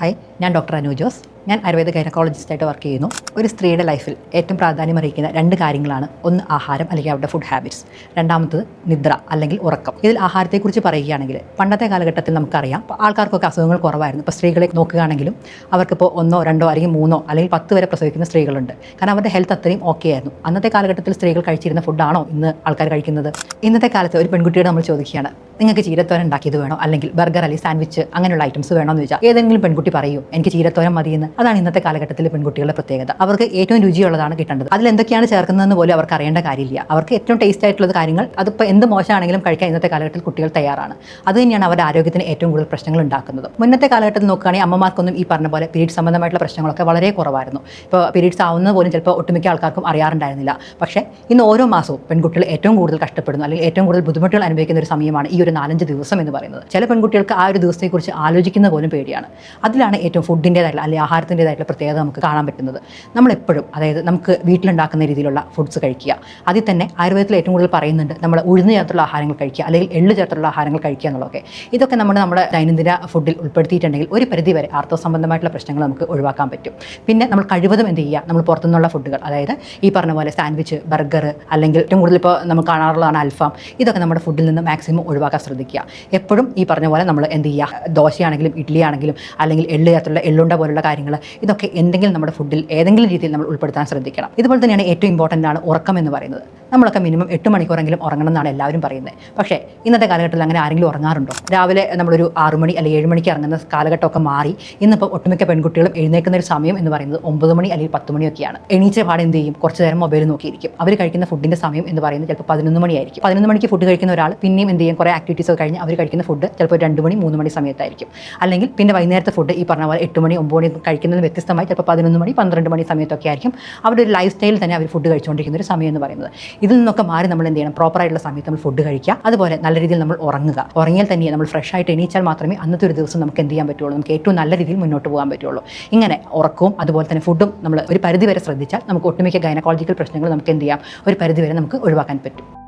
Hi ഞാൻ doctor Anu Jose ഞാൻ Ayurveda ഗൈനക്കോളജിസ്റ്റായിട്ട് work ചെയ്യുന്നു. ഒരു സ്ത്രീയുടെ ലൈഫിൽ ഏറ്റവും പ്രാധാന്യം അറിയിക്കുന്ന രണ്ട് കാര്യങ്ങളാണ്. ഒന്ന് ആഹാരം അല്ലെങ്കിൽ അവരുടെ ഫുഡ് ഹാബിറ്റ്സ് രണ്ടാമത്തത് നിദ്ര അല്ലെങ്കിൽ ഉറക്കം. ഇതിൽ ആഹാരത്തെക്കുറിച്ച് പറയുകയാണെങ്കിൽ പണ്ടത്തെ കാലഘട്ടത്തിൽ നമുക്കറിയാം ആൾക്കാർക്കൊക്കെ അസുഖങ്ങൾ കുറവായിരുന്നു. ഇപ്പോൾ സ്ത്രീകളെ നോക്കുകയാണെങ്കിലും അവർക്കിപ്പോൾ ഒന്നോ രണ്ടോ അല്ലെങ്കിൽ മൂന്നോ അല്ലെങ്കിൽ പത്ത് വരെ പ്രസവിക്കുന്ന സ്ത്രീകളുണ്ട്. കാരണം അവരുടെ ഹെൽത്ത് അത്രയും ഓക്കെ ആയിരുന്നു. അന്നത്തെ കാലഘട്ടത്തിൽ സ്ത്രീകൾ കഴിച്ചിരുന്ന ഫുഡാണോ ഇന്ന് ആൾക്കാർ കഴിക്കുന്നത്? ഇന്നത്തെ കാലത്ത് ഒരു പെൺകുട്ടിയോട് നമ്മൾ ചോദിക്കുകയാണ് നിങ്ങൾക്ക് ചീരത്തോരൻ ഉണ്ടാക്കിയത് വേണോ? അല്ലെങ്കിൽ ബർഗർ അല്ലെങ്കിൽ സാൻഡ്വിച്ച് അങ്ങനെയുള്ള ഐറ്റംസ് വേണോ എന്ന് ചോദിച്ചാൽ ഏതെങ്കിലും പെൺകുട്ടി പറയൂ എനിക്ക് ചീരത്തോരൻ മതിയെന്ന്. അതാണ് ഇന്നത്തെ കാലഘട്ടത്തിലെ പെൺകുട്ടികളുടെ പ്രത്യേകത. അവർക്ക് ഏറ്റവും രുചിയുള്ളതാണ് കിട്ടേണ്ടത്. അതിൽ എന്തൊക്കെയാണ് ചേർക്കുന്നതെന്ന് പോലും അവർക്ക് അറിയേണ്ട കാര്യമില്ല. അവർക്ക് ഏറ്റവും ടേസ്റ്റ് ആയിട്ടുള്ള കാര്യങ്ങൾ അതിപ്പോൾ എന്ത് മോശമാണെങ്കിലും കഴിക്കാൻ ഇന്നത്തെ കാലഘട്ടത്തിൽ കുട്ടികൾ തയ്യാറാണ്. അത് തന്നെയാണ് അവരുടെ ആരോഗ്യത്തിന് ഏറ്റവും കൂടുതൽ പ്രശ്നങ്ങൾ ഉണ്ടാക്കുന്നത്. മുന്നത്തെ കാലഘട്ടത്തിൽ നോക്കുകയാണെങ്കിൽ അമ്മമാർക്കൊന്നും ഈ പറഞ്ഞ പോലെ പീരീഡ് സംബന്ധമായിട്ടുള്ള പ്രശ്നങ്ങളൊക്കെ വളരെ കുറവായിരുന്നു. ഇപ്പോൾ പീരീഡ്സ് ആവുന്നത് പോലും ചിലപ്പോൾ ഒട്ടുമിക്ക ആൾക്കാർക്കും അറിയാറുണ്ടായിരുന്നില്ല. പക്ഷേ ഇന്ന് ഓരോ മാസവും പെൺകുട്ടികൾ ഏറ്റവും കൂടുതൽ കഷ്ടപ്പെടുന്നു. അല്ലെങ്കിൽ ഏറ്റവും കൂടുതൽ ബുദ്ധിമുട്ടുകൾ അനുഭവിക്കുന്ന ഒരു സമയമാണ് ഈ ഒരു നാലഞ്ച് ദിവസം എന്ന് പറയുന്നത്. ചില പെൺകുട്ടികൾക്ക് ആ ഒരു ദിവസത്തെക്കുറിച്ച് ആലോചിക്കുന്ന പോലും പേടിയാണ്. അതിലാണ് ഏറ്റവും ഫുഡിന്റേതായിട്ടുള്ള അല്ലെങ്കിൽ ആഹാരത്തിന്റെതായിട്ടുള്ള പ്രത്യേകത നമുക്ക് കാണാൻ പറ്റുന്നത്. നമ്മളെപ്പോഴും അതായത് നമുക്ക് വീട്ടിലുണ്ടാക്കുന്ന രീതിയിലുള്ള ഫുഡ്സ് കഴിക്കുക. അതിൽ തന്നെ ആയുർവേദത്തിൽ ഏറ്റവും കൂടുതൽ പറയുന്നുണ്ട് നമ്മൾ ഉഴുന്ന് ചേർത്തുള്ള ആഹാരങ്ങൾ കഴിക്കുക അല്ലെങ്കിൽ എള്ളു ചേർത്തുള്ള ആഹാരങ്ങൾ കഴിക്കുക എന്നുള്ളതൊക്കെ. ഇതൊക്കെ നമ്മൾ നമ്മുടെ ദൈനംദിന ഫുഡിൽ ഉൾപ്പെടുത്തിയിട്ടുണ്ടെങ്കിൽ ഒരു പരിധി വരെ ആർത്തവ സംബന്ധമായിട്ടുള്ള പ്രശ്നങ്ങൾ നമുക്ക് ഒഴിവാക്കാൻ പറ്റും. പിന്നെ നമ്മൾ കഴിവതും എന്ത് ചെയ്യുക നമ്മൾ പുറത്തുനിന്നുള്ള ഫുഡുകൾ അതായത് ഈ പറഞ്ഞ പോലെ സാൻഡ്വിച്ച് ബർഗർ അല്ലെങ്കിൽ ഏറ്റവും കൂടുതൽ ഇപ്പോൾ നമുക്ക് കാണാറുള്ളതാണ് അൽഫാം ഇതൊക്കെ നമ്മുടെ ഫുഡിൽ നിന്ന് മാക്സിമം ഒഴിവാക്കാൻ ശ്രദ്ധിക്കുക. എപ്പോഴും ഈ പറഞ്ഞ പോലെ നമ്മൾ എന്ത് ചെയ്യുക ദോശയാണെങ്കിലും ഇഡ്ഡലി ആണെങ്കിലും അല്ലെങ്കിൽ എള്ളു ചേർത്തുള്ള എള്ളുണ്ട പോലുള്ള കാര്യങ്ങൾ ഇതൊക്കെ എന്തെങ്കിലും നമ്മുടെ ഫുഡിൽ ഏതെങ്കിലും രീതിയിൽ നമ്മൾ ഉൾപ്പെടുത്താൻ ശ്രദ്ധിക്കണം. ഇതുപോലെ തന്നെയാണ് ഏറ്റവും ഇമ്പോർട്ടന്റ് ആണ് ഉറക്കം എന്ന് പറയുന്നത്. നമ്മളൊക്കെ മിനിമം എട്ട് മണിക്കൂറെങ്കിലും ഉറങ്ങണം എന്നാണ് എല്ലാവരും പറയുന്നത്. പക്ഷേ ഇന്നത്തെ കാലഘട്ടത്തിൽ അങ്ങനെ ആരെങ്കിലും ഉറങ്ങാറുണ്ടോ? രാവിലെ നമ്മളൊരു ആറു മണി അല്ലെങ്കിൽ ഏഴ് മണിക്ക് ഇറങ്ങുന്ന കാലഘട്ടമൊക്കെ മാറി ഇന്നിപ്പോൾ ഒട്ടുമിക്ക പെൺകുട്ടികളും എഴുന്നേൽക്കുന്ന ഒരു സമയം എന്ന് പറയുന്നത് ഒമ്പത് മണി അല്ലെങ്കിൽ പത്ത് മണിയൊക്കെയാണ്. എണീച്ച പാടെ എന്ത് ചെയ്യും? കുറച്ച് നേരം മൊബൈൽ നോക്കിയിരിക്കും. അവർ കഴിക്കുന്ന ഫുഡിന്റെ സമയം എന്ന് പറയുന്നത് ചിലപ്പോൾ പതിനൊന്ന് മണിയായിരിക്കും. പതിനൊന്ന് മണിക്ക് ഫുഡ് കഴിക്കുന്ന ഒരാൾ പിന്നെയും എന്ത് ചെയ്യും? കുറേ ആക്ടിവിറ്റീസ് ഒക്കെ കഴിഞ്ഞ് അവർ കഴിക്കുന്ന ഫുഡ് ചിലപ്പോൾ രണ്ട് മണി മൂന്ന് മണി സമയത്തായിരിക്കും. അല്ലെങ്കിൽ പിന്നെ വൈകുന്നേരത്തെ ഫുഡ് ഈ പറഞ്ഞ പോലെ എട്ട് മണി ഒമ്പത് മണി കഴിക്കുന്നതിന് വ്യത്യസ്തമായി ചിലപ്പോൾ പതിനൊന്ന് മണി പന്ത്രണ്ട് മണി സമയത്തൊക്കെ ആയിരിക്കും. അവരുടെ ഒരു ലൈഫ് സ്റ്റൈലിൽ തന്നെ അവർ ഫുഡ് കഴിച്ചുകൊണ്ടിരിക്കുന്ന ഒരു സമയം എന്ന് പറയുന്നത്. ഇതിൽ നിന്നൊക്കെ മാറി നമ്മൾ എന്ത് ചെയ്യണം? പ്രോപ്പറായിട്ടുള്ള സമയത്ത് നമ്മൾ ഫുഡ് കഴിക്കുക. അതുപോലെ നല്ല രീതിയിൽ നമ്മൾ ഉറങ്ങുക. ഉറങ്ങിയാൽ തന്നെ നമ്മൾ ഫ്രഷ് ആയിട്ട് എണീച്ചാൽ മാത്രമേ അന്നത്തെ ഒരു ദിവസം നമുക്ക് എന്ത് ചെയ്യാൻ പറ്റുള്ളൂ? നമുക്ക് ഏറ്റവും നല്ല രീതിയിൽ മുന്നോട്ട് പോകാൻ പറ്റുള്ളൂ. ഇങ്ങനെ ഉറക്കവും അതുപോലെ തന്നെ ഫുഡും നമ്മൾ ഒരു പരിധിവരെ ശ്രദ്ധിച്ചാൽ നമുക്ക് ഒട്ടുമിക്ക ഗൈനക്കോളജിക്കൽ പ്രശ്നങ്ങൾ നമുക്ക് എന്ത് ചെയ്യാം? ഒരു പരിധിവരെ നമുക്ക് ഒഴിവാക്കാൻ പറ്റും.